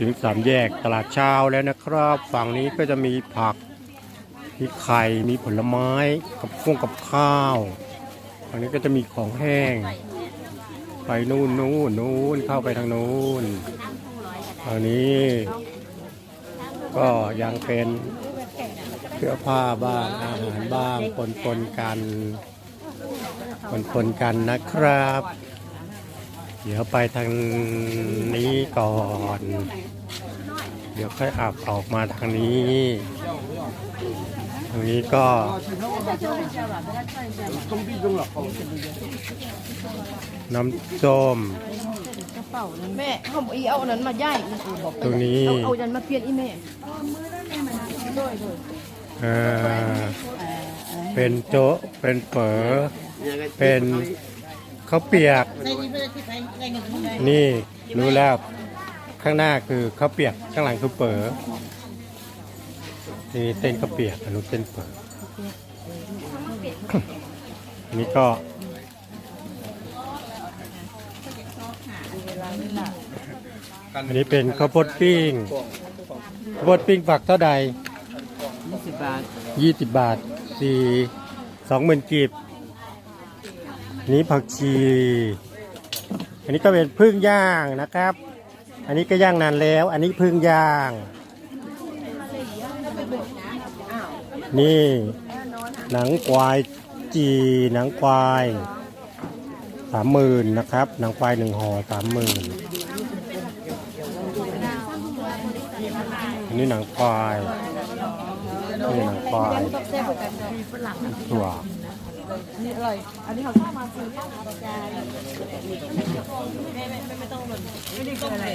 ถึงสามแยกตลาดเช้าแล้วนะครับ ฝั่งนี้ก็จะมีผัก มีไข่ มีผลไม้ กับพวงกับข้าวฝั่งนี้ก็จะมีของแห้ง ไปนู่นนู่นนู่นเข้าไปทางนู้นฝั่งนี้ ก็ยังเป็นเสื้อผ้าบ้างอาหารบ้างปนปนกันปนปนกันนะครับ เดี๋ยวไปทางนี้ก่อน เดี๋ยวค่อยอับออกมาทางนี้ ตรงนี้ก็น้ำส้มแม่เขาอกอีเอานั้นมาย่ายตรงนี้เอาเอาันมาเปลี่ยนอีแม่เป็นโจ๊ะเป็นเฝอเป็น ข้าวเปียกนี่รู้แล้วข้างหน้าคือข้าวเปียกข้างหลังคือเป๋อนี่เส้นข้าวเปียกอันนู้นเส้นเป๋ออันนี้ก็อันนี้เป็นข้าวโพดปิ้งข้าวโพดปิ้งฝักเท่าใดสิบบาทยี่สิบบาทสี่สองหมื่นกีบ นนี้ผักชี อันนี้ก็เป็นพึ่งย่างนะครับ อันนี้ก็ย่างนานแล้ว อันนี้พึ่งย่าง นี่ หนังควายจีหนังควายสามหมื่นนะครับ หนังควายหนึ่งห่อสามหมื่นอันนี้หนังควายนี่หนังควายถั่ว นี่อร่อย อันนี้เขาชอบมาซื้อข้าวมาจานไม่ได้เกินอะไร